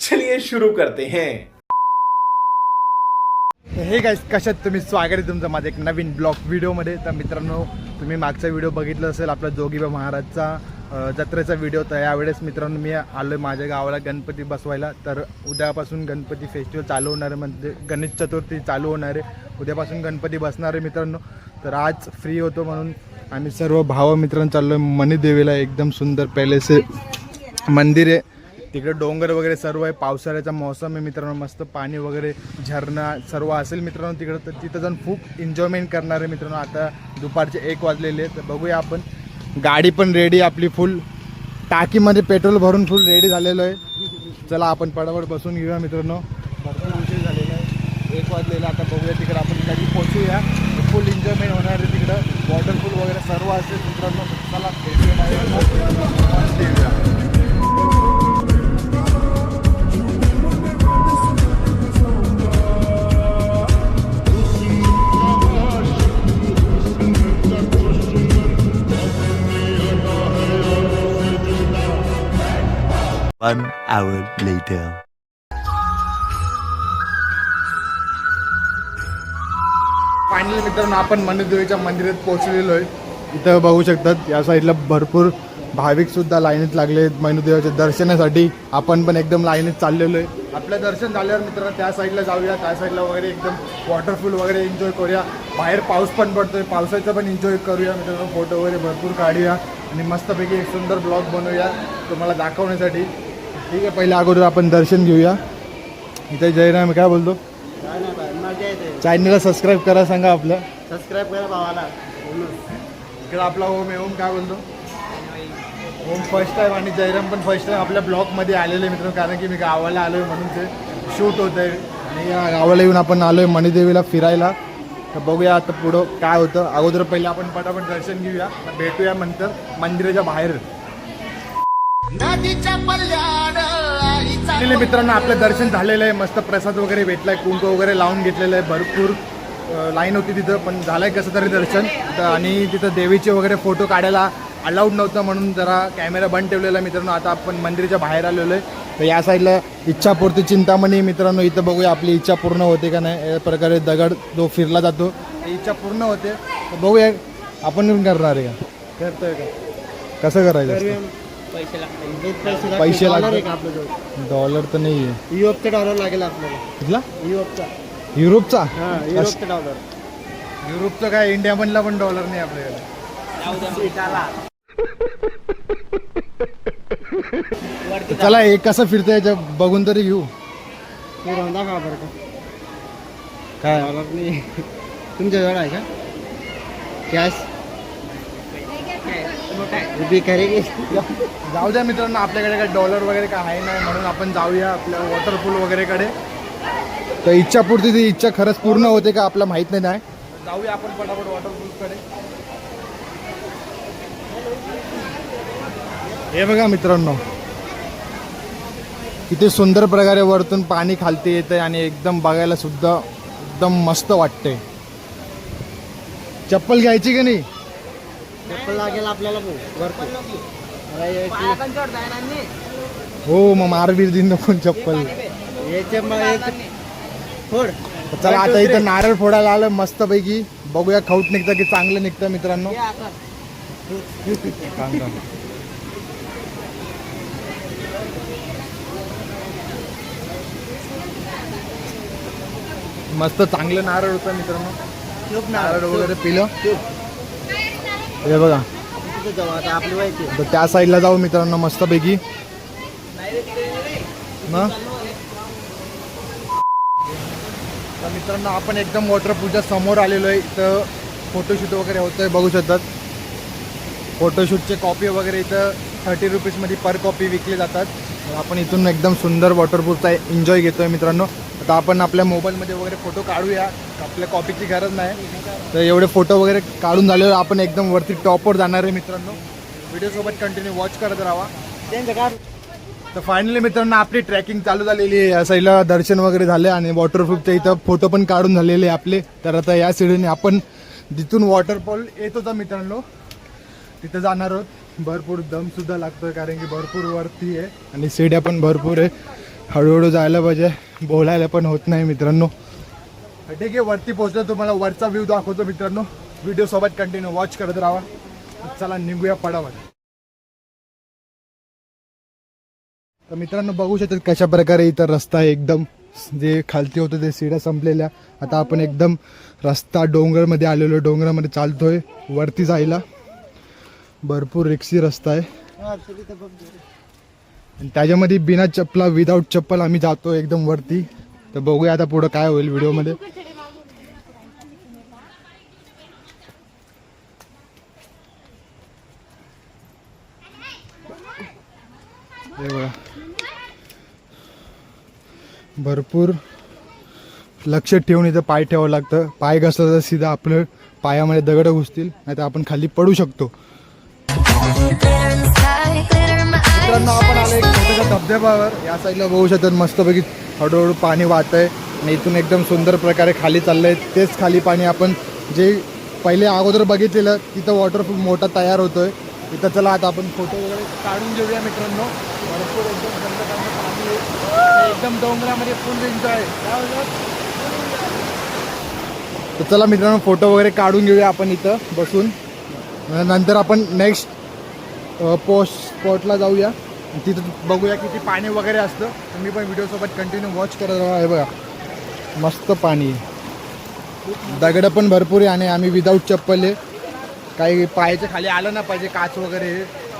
चलिए शुरू करते हैं। हे गाईस कशात तुम्ही स्वागत आहे तुमचं माझ्या एक नवीन ब्लॉग व्हिडिओमध्ये. तर मित्रांनो तुम्ही मागचा व्हिडिओ बघितला असेल आपला जोगीबा महाराजचा जत्रेचा व्हिडिओ. तर यावेळेस मित्रांनो मी आलो आहे माझ्या गावाला गणपती बसवायला. तर उद्यापासून गणपती फेस्टिवल चालू होणार आहे म्हणजे गणेश चतुर्थी चालू होणार आहे. उद्यापासून गणपती बसणार आहे मित्रांनो. तर आज फ्री होतो म्हणून आम्ही सर्व भाव मित्रांनो चाललो आहे मणिदेवीला एकदम सुंदर पॅलेस आहे. मंदिर आहे. तिकडे डोंगर वगैरे सर्व आहे. पावसाळ्याचा मौसम आहे मित्रांनो. मस्त पाणी वगैरे झरणा सर्व असेल मित्रांनो तिकडं. तर तिथं जाऊन खूप एन्जॉयमेंट करणार आहे मित्रांनो. आता दुपारचे एक वाजलेले तर बघूया आपण. गाडी पण रेडी आपली फुल टाकीमध्ये पेट्रोल भरून फुल रेडी झालेलो आहे. चला आपण पडापड बसून घेऊया मित्रांनो. भरपूर उशीर झालेला आहे. एक वाजलेला आता बघूया तिकडं आपण कधी पोचूया फुल एन्जॉयमेंट होणार आहे तिकडं. वॉटरफूल वगैरे सर्व असेल मित्रांनो. चला One hour later. फायनली मित्रांनो आपण मनुदेवीच्या मंदिरात पोहोचलेलो आहे. इथं बघू शकतात या साईडला भरपूर भाविक सुद्धा लाईनीत लागले आहेत मनुदेवाच्या दर्शनासाठी. आपण पण एकदम लाईनीत चाललेलो आहे. आपलं दर्शन झाल्यावर मित्रांनो त्या साईडला जाऊया त्या साईडला वगैरे एकदम वॉटरफूल वगैरे एन्जॉय करूया. बाहेर पाऊस पण पडतोय पावसाचा पण एन्जॉय करूया. मित्रांनो फोटो वगैरे भरपूर काढूया आणि मस्तपैकी एक सुंदर ब्लॉग बनवूया तुम्हाला दाखवण्यासाठी. ठीक आहे पहिल्या अगोदर आपण दर्शन घेऊया. इथे जयराम काय बोलतो? चॅनलला सबस्क्राईब करा सांगा आपलं. सबस्क्राईब करा भावाला. इकडे आपला ओम आहे ओम काय बोलतो? ओम फर्स्ट टाइम आणि जयराम पण फर्स्ट टाइम आपल्या ब्लॉकमध्ये आलेले मित्र कारण की मी गावाला आलो आहे म्हणून ते शूट होत आहे. आणि या गावाला येऊन आपण आलो आहे मणिदेवीला फिरायला. तर बघूया आता पुढं काय होतं. अगोदर पहिले आपण पटापट दर्शन घेऊया. भेटूया नंतर मंदिराच्या बाहेर. मित्रांनो आपलं दर्शन झालेलं आहे. मस्त प्रसाद वगैरे भेटलाय कुंक वगैरे लावून घेतलेलं आहे. भरपूर लाईन होती तिथं पण झालंय कसं तरी दर्शन. तर आणि तिथं देवीचे वगैरे फोटो काढायला अलाउड नव्हतं म्हणून जरा कॅमेरा बंद ठेवलेला आहे मित्रांनो. आता आपण मंदिराच्या बाहेर आलेलो आहे. तर या साईडला इच्छापूर्ती चिंतामणी मित्रांनो इथं बघूया आपली इच्छा पूर्ण होते का नाही. या प्रकारे दगड जो फिरला जातो इच्छा पूर्ण होते. तर बघूया आपण येऊन करणार आहे का? करतोय का? कसं करायचं? पैसे लागतात. डॉलर तर नाही आहे युरोपचा डॉलर लागेल आपल्याला. कुठला? युरोपचा. युरोपचा? हा युरोपचा डॉलर युरोपचं काय इंडिया मधला पण डॉलर नाही आपल्याकडे. तर चला. हे कसं फिरतंय याच्या बघून तरी घेऊ. ते रोंदा का बरं का? काय? डॉलर नाही. तुमच्याजवळ आहे का? कॅश उभी करेगी जाऊ द्या मित्रांनो आपल्याकडे काय डॉलर वगैरे काय आहे नाही म्हणून आपण जाऊया आपल्या वॉटरपूल वगैरेकडे. तर इच्छापूर्ती ती इच्छा खरंच पूर्ण होते का आपला माहीत नाही. नाही जाऊया आपण पटापट वॉटरपूलकडे हे बघा मित्रांनो किती सुंदर प्रकारे वरतून पाणी खालती येते आणि एकदम बघायला सुद्धा एकदम मस्त वाटते चप्पल घ्यायची की नाही? चप्पल लागेल आपल्याला हो मग मारवीर दिन नको चप्पल. चला आता इथं नारळ फोडायला आलं मस्त पैकी बघूया खाऊट निघतं की चांगलं निघतं मित्रांनो. मस्त चांगलं नारळ होतं मित्रांनो. नारळ. वगैरे पिलं. हे बघा. आता आपली माहिती तर त्या साईडला जाऊ मित्रांनो मस्त पैकी ना? तर मित्रांनो आपण एकदम वॉटरपूलच्या समोर आलेलो आहे. इथं फोटोशूट वगैरे होतं आहे बघू शकतात. फोटोशूटचे कॉपी वगैरे इथं थर्टी रुपीजमध्ये पर कॉपी विकले जातात. आपण इथून एकदम सुंदर वॉटरपूलचा एन्जॉय घेतोय मित्रांनो. आता आपण आपल्या मोबाईलमध्ये वगैरे फोटो काढूया. आपल्या कॉपीची गरज नाही. तर एवढे फोटो वगैरे काढून झाल्यावर आपण एकदम वरती टॉपवर जाणार आहे मित्रांनो. व्हिडिओसोबत कंटिन्यू वॉच करत राहा. तर फायनली मित्रांनो आपली ट्रॅकिंग चालू झालेली आहे. या साईडला दर्शन वगैरे झाले आणि वॉटरप्रूफच्या इथं फोटो पण काढून झालेले आहे आपले. तर आता या सिडीने आपण जिथून वॉटरफॉल येत होता मित्रांनो तिथं जाणार आहोत. भरपूर दमसुद्धा लागतो लागतोय कारण की भरपूर वरती आहे आणि शिड्या पण भरपूर आहे. हळूहळू जायला पाहिजे. बोलायला पण होत नाही मित्रांनो. ठीक आहे वरती पोहोचलो तुम्हाला वरचा व्ह्यू दाखवतो मित्रांनो. व्हिडिओ सोबत कंटिन्यू वॉच करत राहा. चला निघूया पडावर. तर मित्रांनो बघू शकतात कशा प्रकारे इथं रस्ता आहे एकदम. जे खालती होतं ते सिड्या संपलेल्या. आता आपण एकदम रस्ता डोंगरमध्ये आलेलो डोंगरामध्ये चालतोय. वरती जायला भरपूर रिक्षी रस्ता आहे. आणि त्याच्यामध्ये बिना चप्पला विदाऊट चप्पल आम्ही जातो एकदम वरती. तर बघूया आता पुढं काय होईल व्हिडिओमध्ये. भरपूर लक्ष ठेवून इथं पाय ठेवावं लागतं. पाय घसलं तर सीधा आपलं पायामध्ये दगड घुसतील नाही तर आपण खाली पडू शकतो. मित्रांनो आपण आलो एक छोट्याशा धबधब्यावर. या साईडला बघू शकतात मस्तपैकी हळूहळू पाणी वाहत आहे आणि इथून एकदम सुंदर प्रकारे खाली चाललंय. तेच खाली पाणी आपण जे पहिले अगोदर बघितलेलं तिथं वॉटरप्रूफ मोठा तयार होतोय. इथं चला आता आपण फोटो वगैरे काढून घेऊया मित्रांनो. भरपूर एकदम थंड पाणी एकदम डोंगरामध्ये फुल एन्जॉय तर चला मित्रांनो फोटो वगैरे काढून घेऊया आपण इथं बसून. नंतर आपण नेक्स्ट पोस्ट स्पॉटला जाऊया. तिथं बघूया किती पाणी वगैरे असतं. तुम्ही पण व्हिडिओसोबत कंटिन्यू वॉच करत राहा. हे बघा. मस्त पाणी. आहे दगडं पण भरपूर आहे आणि आम्ही विदाऊट चप्पल आहे. काही पायाच्या खाली आलं ना पाहिजे काच वगैरे.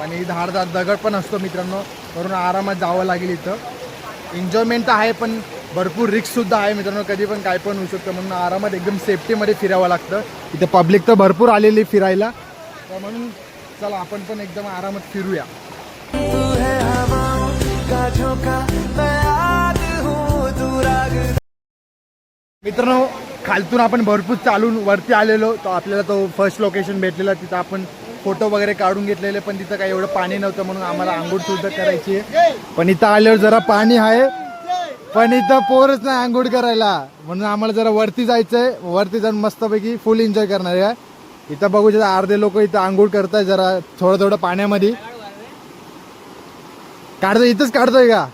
आणि धारदार दगड पण असतो मित्रांनो. करून आरामात जावं लागेल इथं. एन्जॉयमेंट तर आहे पण भरपूर रिक्ससुद्धा आहे मित्रांनो. कधी पण काय पण होऊ शकतं. म्हणून आरामात एकदम सेफ्टीमध्ये फिरावं लागतं. इथं पब्लिक तर भरपूर आलेली फिरायला. तर म्हणून चला आपण पण एकदम आरामात फिरूया. मित्रांनो खालतून आपण भरपूर चालून वरती आलेलो तो आपल्याला तो फर्स्ट लोकेशन भेटलेला तिथं आपण फोटो वगैरे काढून घेतलेले पण तिथं काही एवढं पाणी नव्हतं म्हणून आम्हाला आंघोळ सुद्धा करायची आहे. पण इथं आल्यावर जरा पाणी आहे पण इथं पोरच नाही आंघोळ करायला. म्हणून आम्हाला जरा वरती जायचंय वरती जाऊन मस्तपैकी फुल एन्जॉय करणार आहे. इथं बघू शकता अर्धे लोक इथं आंघोळ करताय जरा थोडं थोडं पाण्यामध्ये. काढतो इथंच काढतोय का?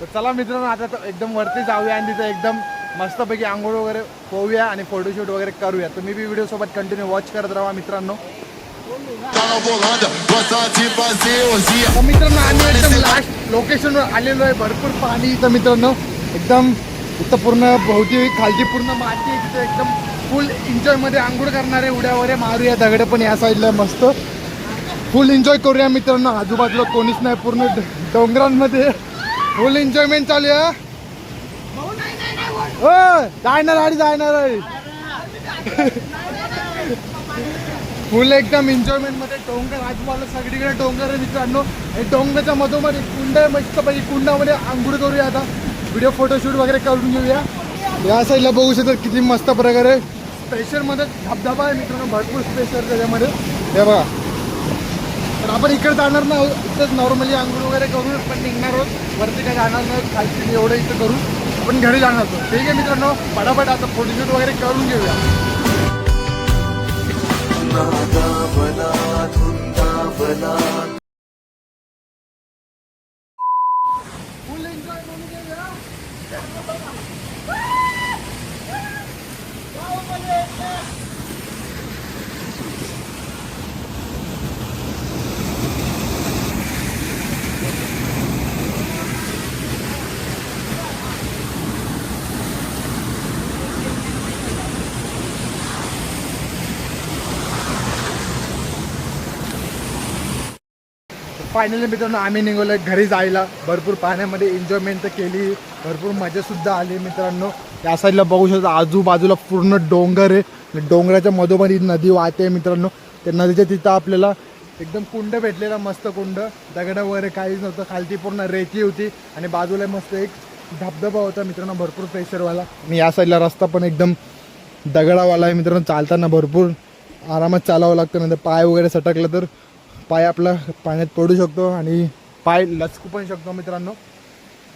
तर चला मित्रांनो आता तर एकदम वरती जाऊया आणि तिथं एकदम मस्तपैकी आंघोळ वगैरे पोहूया आणि फोटोशूट वगैरे करूया. तुम्ही बी व्हिडिओ सोबत कंटिन्यू वॉच करत राहा मित्रांनो. मित्रांनो आम्ही एकदम लास्ट लोकेशनवर आलेलो आहे भरपूर पाणी इथं मित्रांनो. एकदम इथं पूर्ण भोवती खालची पूर्ण माती तिथं एकदम फुल एन्जॉयमध्ये आंघोळ करणारे उड्या वगैरे मारूया दगड पण या साईडला मस्त. फुल एन्जॉय करूया मित्रांनो. आजूबाजूला कोणीच नाही पूर्ण डोंगरांमध्ये. फुल एन्जॉयमेंट चालू आहे हो. जायणार आडी जायणार आहे फुल एकदम एन्जॉयमेंटमध्ये डोंगर आजूबाजूला सगळीकडे डोंगर आहे मित्रांनो. हे डोंगराच्या मधोमध एक कुंड आहे मस्त पैकी कुंडामध्ये आंघोळ करूया आता. व्हिडिओ फोटोशूट वगैरे करून घेऊया. या साईडला बघू शकतो किती मस्त प्रकारे. स्पेशलमध्ये धबधबा आहे मित्रांनो भरपूर स्पेशल त्याच्यामध्ये. हे बघा. तर आपण इकडे जाणार ना इथंच नॉर्मली आंघोळ वगैरे करून पण निघणार आहोत. वरती काय जाणार नाही. खालची एवढं इथं करून आपण घरी जाणार आहोत. ठीक आहे मित्रांनो? फटाफट आता फोटोशूट वगैरे करून घेऊया. फुल एन्जॉय करून घेऊया फायनली मित्रांनो आम्ही निघालो घरी जायला. भरपूर पाण्यामध्ये एन्जॉयमेंट तर केली. भरपूर मजासुद्धा आली मित्रांनो. या साईडला बघू शकता आजूबाजूला पूर्ण डोंगर आहे. डोंगराच्या मधोमधी नदी वाहते मित्रांनो. त्या नदीच्या तिथं आपल्याला एकदम कुंड भेटलेला मस्त कुंड. दगड वगैरे काहीच नव्हतं. खालती पूर्ण रेती होती. आणि बाजूला मस्त एक धबधबा होता मित्रांनो भरपूर प्रेशरवाला. आणि या साईडला रस्ता पण एकदम दगडावाला आहे मित्रांनो. चालताना भरपूर आरामात चालावं लागतं. नंतर पाय वगैरे सटकलं तर पाय आपला पाण्यात पडू शकतो आणि पाय लचकू पण शकतो मित्रांनो.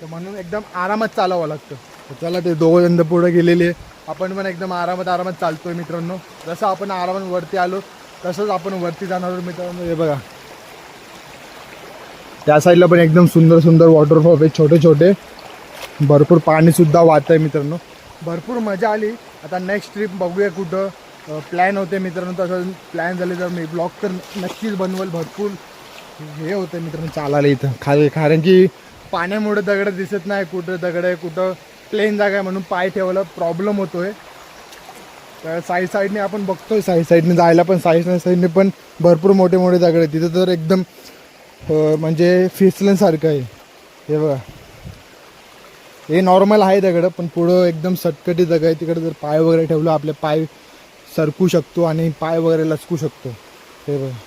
तर म्हणून एकदम आरामात चालावं लागतं. तर चला ते दोघं जण पुढे गेलेले. आपण पण एकदम आरामात आरामात चालतोय मित्रांनो. जसं आपण आरामात वरती आलो तसंच आपण वरती जाणार आहोत मित्रांनो. हे बघा. त्या साईडला पण एकदम सुंदर सुंदर वॉटरफॉल आहे छोटे छोटे. भरपूर पाणीसुद्धा वाहत आहे मित्रांनो. भरपूर मजा आली. आता नेक्स्ट ट्रिप बघूया कुठं. प्लॅन होते मित्रांनो तसं प्लॅन झाले तर मी ब्लॉग तर नक्कीच बनवल भरपूर. हे होतं मित्रांनो चालायला इथं. खाली कारण की पाण्यामुळे दगड दिसत नाही कुठं दगड आहे कुठं प्लेन जागा आहे म्हणून पाय ठेवायला प्रॉब्लेम होतोय. तर साईड साईडने आपण बघतोय साईड साईडने जायला पण साईड साईडने पण भरपूर मोठे मोठे दगड आहेत. तिथं तर एकदम म्हणजे फिसल्यासारखं आहे. हे बघा. हे नॉर्मल आहे दगड पण पुढं एकदम सटकटी दगड आहे. तिकडे जर पाय वगैरे ठेवलं आपले पाय सरकू शकतो आणि पाय वगैरे लचकू शकतो. हे बघा.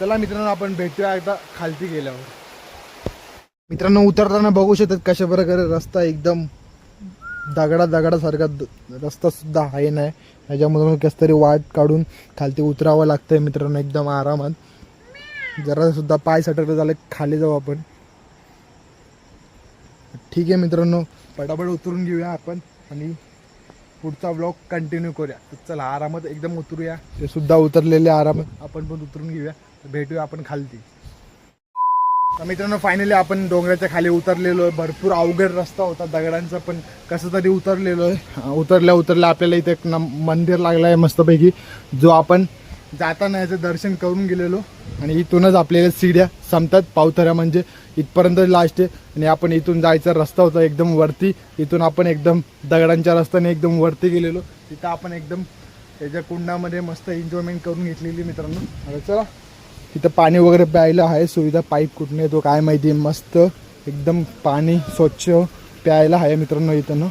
चला मित्रांनो आपण भेटूया एकदा खालती गेल्यावर. मित्रांनो उतरताना बघू शकतात कशा प्रकारे रस्ता एकदम दगडा दगडासारखा द- रस्ता सुद्धा आहे नाही ह्याच्यामधून कस तरी वाट काढून खालती उतरावं लागतंय मित्रांनो एकदम आरामात. जरा सुद्धा पाय सटकले झाले खाली जाऊ आपण. ठीक आहे मित्रांनो पटापट उतरून घेऊया आपण आणि पुढचा ब्लॉग कंटिन्यू करूया. तर चला आरामात एकदम उतरूया. ते सुद्धा उतरलेले आरामात. आपण पण उतरून घेऊया. भेटूया आपण खालती. तर मित्रांनो फायनली आपण डोंगराच्या खाली उतरलेलो आहे. भरपूर अवघड रस्ता होता दगडांचा पण कसं तरी उतरलेलो आहे. उतरल्या उतरल्या आपल्याला इथे एक नम- मंदिर लागलं आहे मस्तपैकी जो आपण जाताना याचं दर्शन करून गेलेलो. आणि इथूनच आपल्याला सीड्या संपतात. पावथऱ्या म्हणजे इथपर्यंत लास्ट आहे. आणि आपण इथून जायचा रस्ता होता एकदम वरती. इथून आपण एकदम दगडांच्या रस्त्याने एकदम वरती गेलेलो. तिथं आपण एकदम त्याच्या कुंडामध्ये मस्त एन्जॉयमेंट करून घेतलेली मित्रांनो. आता चला. तिथं पाणी वगैरे प्यायला आहे. सुविधा पाईप कुठून येतो काय माहिती मस्त एकदम पाणी स्वच्छ प्यायला आहे मित्रांनो इथं ना.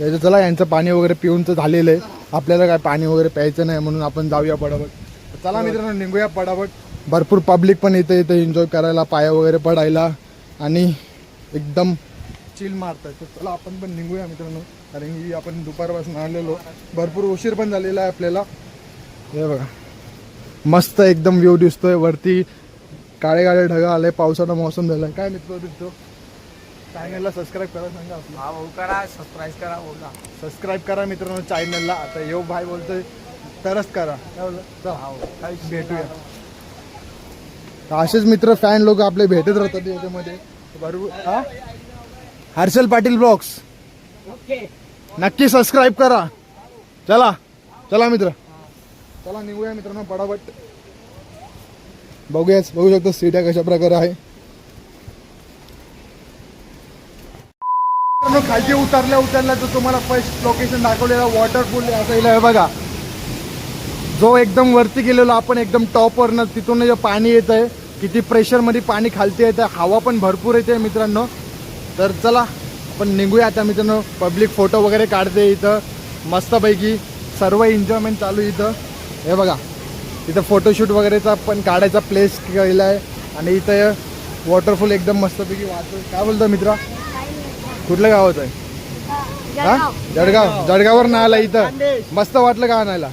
याचं चला यांचं पाणी वगैरे पिऊन तर झालेलं आहे. आपल्याला काय पाणी वगैरे प्यायचं नाही म्हणून आपण जाऊया पडापट. चला मित्रांनो निघूया पडापट. भरपूर पब्लिक पण इथं इथं एन्जॉय करायला पाया वगैरे पडायला आणि एकदम चिल मारतात. तर चला आपण पण निघूया मित्रांनो. कारण की आपण दुपारपासून आलेलो. भरपूर उशीर पण झालेला आहे आपल्याला. हे बघा. मस्त एकदम व्ह्यू दिसतोय. वरती काळे काळे ढगा आले. पावसाचा मोसम झालाय. काय मित्र दिसतो चॅनलला सबस्क्राईब करा सांगा आपलं. हा भाऊ करा. सबस्क्राईब करा बोला. सबस्क्राईब करा मित्रांनो चॅनलला आता येऊ भाई बोलतोय तरच करा. काय बोलतो? चला, भेटूया. तर असेच मित्र फॅन लोक आपले भेटत राहतात याच्यामध्ये. बरोबर हा? हर्षल पाटील ब्लॉग्स. नक्की सबस्क्राईब करा. चला चला मित्र. चला निघूया मित्रांनो पटापट. बघूयाच बघू शकतो सीट्या कशा प्रकारे आहे. खालची उतरल्या उतरल्या तर तुम्हाला फर्स्ट लोकेशन दाखवलेला वॉटरफूल असायला आहे बघा. जो एकदम वरती गेलेलो आपण एकदम टॉपवरनं तिथून जे पाणी येत आहे किती प्रेशरमध्ये पाणी खालती येतं हवा पण भरपूर येते मित्रांनो. तर चला आपण निघूया आता मित्रांनो. पब्लिक फोटो वगैरे काढते इथं. मस्तपैकी सर्व एन्जॉयमेंट चालू आहे इथं. हे बघा इथं फोटोशूट वगैरेचा पण काढायचा प्लेस केलेला आहे. आणि इथं वॉटरफूल एकदम मस्तपैकी वाहतोय. काय बोलतो मित्रा? कुठल्या गावात आहे हा? जळगाव. जळगावर ना आला इथं. मस्त वाटलं का आणायला?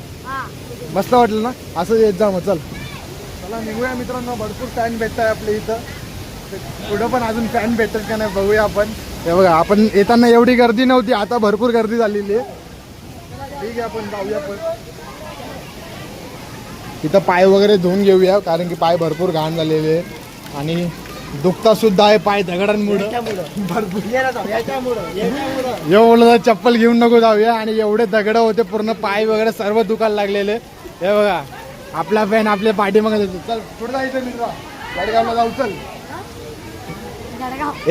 मस्त वाटलं ना? असं येत जा मग चल. चला निघूया मित्रांनो. भरपूर फॅन भेटताय आपल्या इथं. पुढं पण अजून फॅन भेटतात का नाही बघूया आपण. हे बघा आपण येताना एवढी गर्दी नव्हती आता भरपूर गर्दी झालेली आहे. ठीक आहे आपण जाऊया पण. इथं पाय वगैरे धुवून घेऊया कारण की पाय भरपूर घाण झालेले आहे. आणि दुखता सुद्धा आहे पाय दगडांमुळे. एवढं चप्पल घेऊन नको जाऊया. आणि एवढे दगड होते पूर्ण पाय वगैरे सर्व दुखायला लागलेले. हे बघा आपला फॅन आपल्या पाठीमागे जातो चल कुठं जायचं मित्र. गाडगावला जाऊ चल.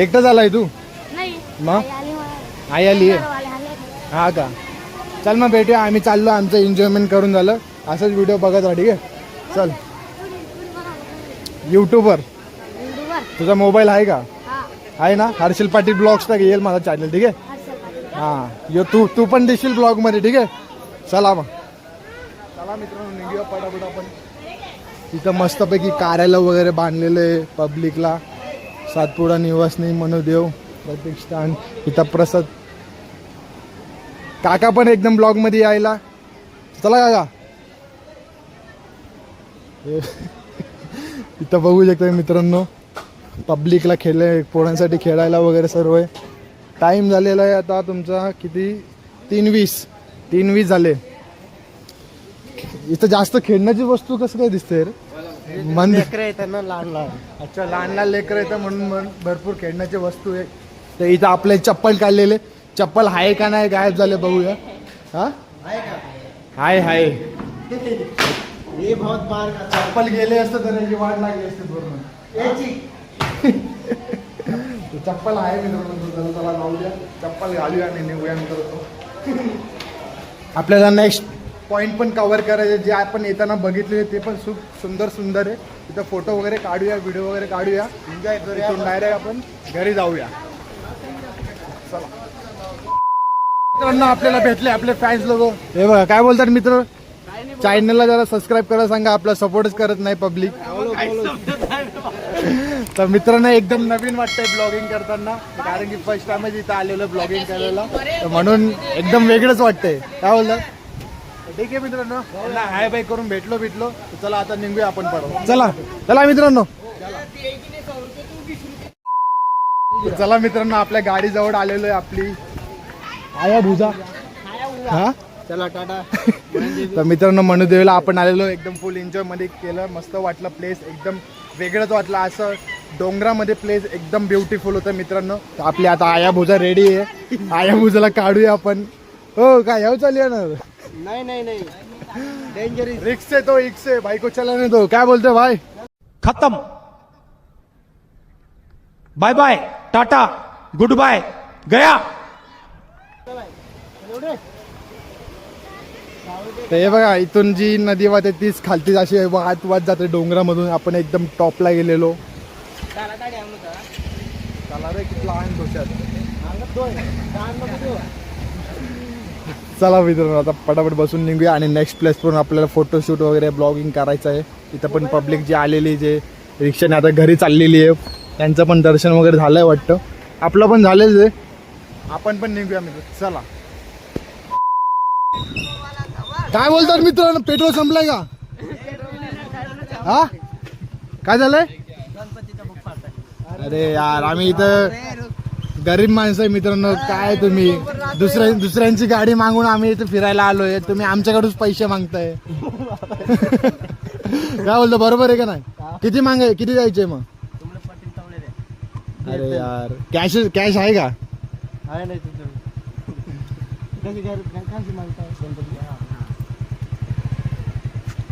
एकटा झालाय तू? नाही. मग? आई आली मला. आई आली आहे? वाले आले. हा का? चल मग भेटूया आम्ही चाललो आमचं एन्जॉयमेंट करून झालं. असंच व्हिडिओ बघत राहा ठीक आहे? चल. युट्यूबवर हिंदूवर. तुझा मोबाईल आहे का? हा. आहे ना? हर्षल पाटील ब्लॉग्स टाक येईल माझा चॅनल ठीक आहे? हर्षल पाटील. हा. यो तू तू पण दिसशील ब्लॉगमध्ये ठीक आहे? चला मग. चला मित्रांनो निघूया पटापट आपण. तिथं मस्तपैकी कार्यालय वगैरे बांधलेलं आहे पब्लिकला सातपुडा निवासनी मनोदेव प्रतिष्ठान इथं प्रसाद. काका पण एकदम ब्लॉगमध्ये यायला. चला काका. हे- इथं बघू शकता मित्रांनो पब्लिकला खेळ पोरांसाठी खेळायला वगैरे सर्व आहे. टाईम झालेला आहे आता तुमचा किती? तीन वीस. तीन वीस झाले. इथं जास्त खेळण्याची वस्तू कसं काय दिसते रे? मंदिर लेकरं येतात ना लहान लहान. अच्छा लहान लहान लेकर येतं म्हणून म्हण- भरपूर खेळण्याची वस्तू आहे. तर इथं आपले चप्पल काढलेले. चप्पल आहे का नाही गायब झाले बघूया. हा? हाय हाय. हे बहुत बार का? चप्पल गेले असतं तर याची वाट लागली असते पूर्ण. याची. चप्पल आहे मित्रांनो त्याला त्याला लावू द्या चप्पल घालूया आणि निघूया मित्रांनो आपल्याला नेक्स्ट पॉईंट पण कव्हर करायचे जे आपण येताना बघितले ते पण खूप सुंदर सुंदर आहे. तिथं फोटो वगैरे काढूया व्हिडिओ वगैरे काढूया. एन्जॉय करूया डायरेक्ट आपण. घरी जाऊया. चला. मित्रांनो आपल्याला भेटले आपले फॅन्स लोक. हे बघा काय बोलतात मित्र? चॅनलला जरा सबस्क्राईब करा सांगा आपला सपोर्टच करत नाही पब्लिक तर मित्रांनो एकदम नवीन वाटतंय ब्लॉगिंग करताना. कारण की फर्स्ट टाइमच इथं आलेलो ब्लॉगिंग करायला. तर म्हणून एकदम वेगळंच वाटतंय. काय बोलतात? ठीक आहे मित्रांनो. हाय बाय करून भेटलो भेटलो. तर चला आता निघूया आपण परवा. चला. चला मित्रांनो. चला मित्रांनो आपल्या गाडी जवळ आलेलो आहे आपली. आया भुजा. हा? चला टाटा. तर मित्रांनो मनुदेवीला आपण आलेलो एकदम फुल एन्जॉयमध्ये केलं. मस्त वाटलं प्लेस एकदम वेगळंच वाटलं. असं डोंगरामध्ये प्लेस एकदम ब्युटिफुल होतं मित्रांनो. तर आपली आता आया भुजा रेडी आहे. आया भुजाला काढूया आपण. हो काय ह्याव चालू ना? नाही नाही नाही. डेंजरस रिक्स आहे तो रिक्स. आहे भाई को चला नाही तो. काय बोलतोय भाई? खत्म. Bye bye tata good bye गया. तर हे बघा इथून जी नदी वाहते तीच खालती अशी वाहत वाहत जाते. डोंगरामधून आपण एकदम टॉपला गेलेलो. चला रे किती लहान डोक्यात चला मित्रांनो आता पटापट बसून निघूया आणि नेक्स्ट प्लेस पण आपल्याला फोटोशूट वगैरे ब्लॉगिंग करायचं आहे. इथं पण पब्लिक जी आलेली जे रिक्षाने आता घरी चाललेली आहे त्यांचं पण दर्शन वगैरे झालंय वाटतं. आपलं पण झालेलं आहे. आपण पण निघूया मित्र चला. काय बोलतात मित्रांनो पेट्रोल संपलंय का? हा? काय झालंय? अरे यार आम्ही इथं गरीब माणसं आहे मित्रांनो काय तुम्ही? दुसऱ्या दुसऱ्यांची गाडी मागून आम्ही इथं फिरायला आलोय. तुम्ही आमच्याकडूनच पैसे मागताय. काय बोलतो बरोबर आहे का नाही? किती मागाय किती जायचे मग? अरे यार. कॅश कॅश आहे का?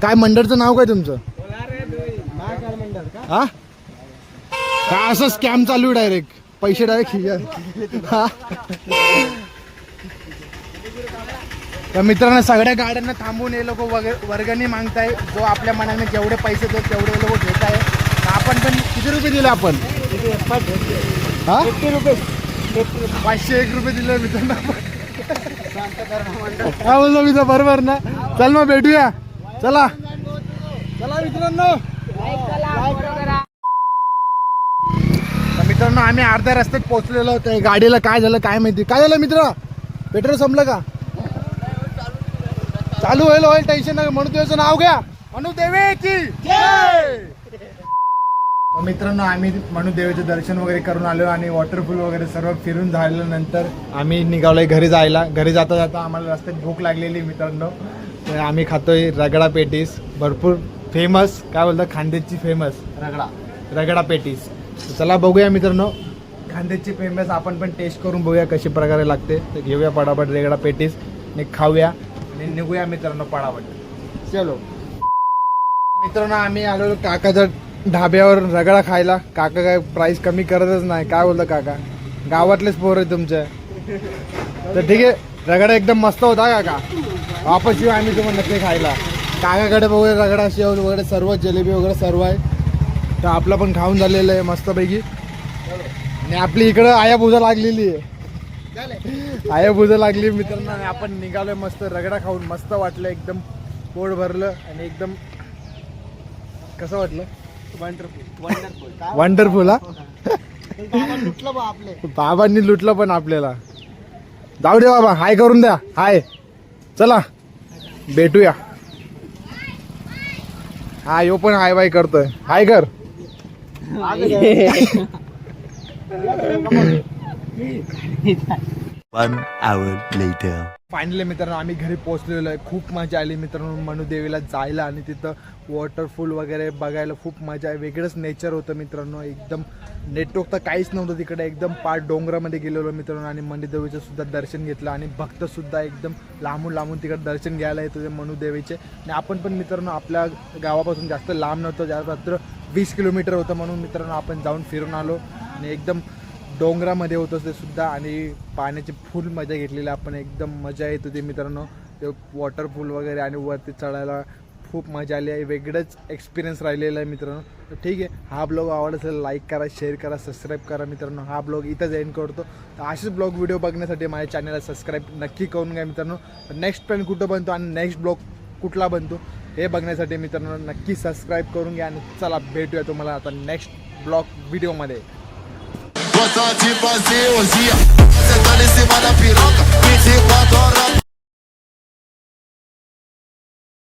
काय मंडळचं नाव काय तुमचं? हा? काय असं स्कॅम चालू डायरेक्ट पैसे डायरेक्ट हा. तर मित्रांनो सगळ्या गाड्यांना थांबून हे लोक वर्गणी मागताय. जो आपल्या मनाने जेवढे पैसे देत तेवढे लोक घेत आहे आपण पण किती रुपये दिले आपण? रुपये पाचशे एक रुपये दिले मित्रांनो काय बोललो मित्र? बरोबर ना? चल मग भेटूया. चला. चला मित्रांनो तर मित्रांनो आम्ही अर्ध्या रस्त्यात पोहोचलेलो होतो. गाडीला काय झालं काय माहिती? काय झालं मित्र? पेट्रोल संपलं का? चालू होईल होईल टेन्शन नका. म्हणून देवाचं नाव घ्या. म्हणू देवेची. मित्रांनो आम्ही म्हणू देवीचं दर्शन वगैरे करून आलो आणि वॉटरफॉल वगैरे सर्व फिरून झाल्यानंतर आम्ही निघालोय घरी जायला. घरी जाता जाता आम्हाला रस्त्यात भूक लागलेली मित्रांनो. तर आम्ही खातोय रगडा पेटीस. भरपूर फेमस काय बोलतो खांद्याची फेमस रगडा. रगडा पेटीस. तर चला बघूया मित्रांनो. खांद्याची फेमस आपण पण टेस्ट करून बघूया कशी प्रकारे लागते. तर घेऊया पटापट रेगडा पेटीस आणि खाऊया आणि निघूया मित्रांनो पडापट चलो. मित्रांनो आम्ही आलो काकाच्या ढाब्यावर रगडा खायला. काका काय प्राइस कमी करतच नाही. काय बोलतो काका? गावातलेच पोर आहे तुमच्या तर ठीक आहे रगडा एकदम मस्त होता काका. वापस येऊ आम्ही तुम्हाला नक्की खायला. काकाकडे वगैरे रगडा शेव वगैरे सर्व जिलेबी वगैरे सर्व आहे. तर आपलं पण खाऊन झालेलं आहे मस्तपैकी. आणि आपली इकडं आया भुजा लागलेली आहे. आया भुजा लागली मित्रांनो आणि आपण निघालोय मस्त रगडा खाऊन. मस्त वाटलं एकदम पोट भरलं आणि एकदम कसं वाटलं? वंडरफुल वंडरफुल वंडरफुल हा? आपले. बाबांनी लुटलं पण आपल्याला. जाऊ दे बाबा हाय करून द्या. हाय. चला भेटूया. हा यो पण हाय बाय करतोय. हाय कर. फायनली मित्रांनो आम्ही घरी पोहोचलेलो आहे. खूप मजा आली मित्रांनो. मनुदेवीला जायला आणि तिथं वॉटरफॉल वगैरे बघायला खूप मजा आहे. वेगळंच नेचर होतं मित्रांनो. एकदम नेटवर्क तर काहीच नव्हतं तिकडे. एकदम पाठ डोंगरामध्ये गेलेलो मित्रांनो आणि मनुदेवीचं सुद्धा दर्शन घेतलं आणि भक्तसुद्धा एकदम लांबून लांबून तिकडे दर्शन घ्यायला येत होते मनुदेवीचे. आणि आपण पण मित्रांनो आपल्या गावापासून जास्त लांब नव्हतं. जास्त रात्र वीस किलोमीटर होतं म्हणून मित्रांनो आपण जाऊन फिरून आलो. आणि एकदम डोंगरामध्ये होतं ते सुद्धा आणि पाण्याची फुल मजा घेतलेली आपण. एकदम मजा येत होती मित्रांनो. ते वॉटरपूल वगैरे आणि वरती चढायला खूप मजा आली. आहे वेगळंच एक्सपिरियन्स राहिलेला आहे मित्रांनो. तर ठीक आहे हा ब्लॉग आवडला असेल लाईक करा शेअर करा सबस्क्राईब करा मित्रांनो. हा ब्लॉग इथंच एंड करतो. तर असेच ब्लॉग व्हिडिओ बघण्यासाठी माझ्या चॅनलला सबस्क्राईब नक्की करून घ्या मित्रांनो. नेक्स्ट प्लॅन कुठं बनतो आणि नेक्स्ट ब्लॉग कुठला बनतो? हे बघण्यासाठी मित्रांनो नक्की सबस्क्राईब करून घ्या आणि चला भेटूया तुम्हाला आता नेक्स्ट ब्लॉग व्हिडिओमध्ये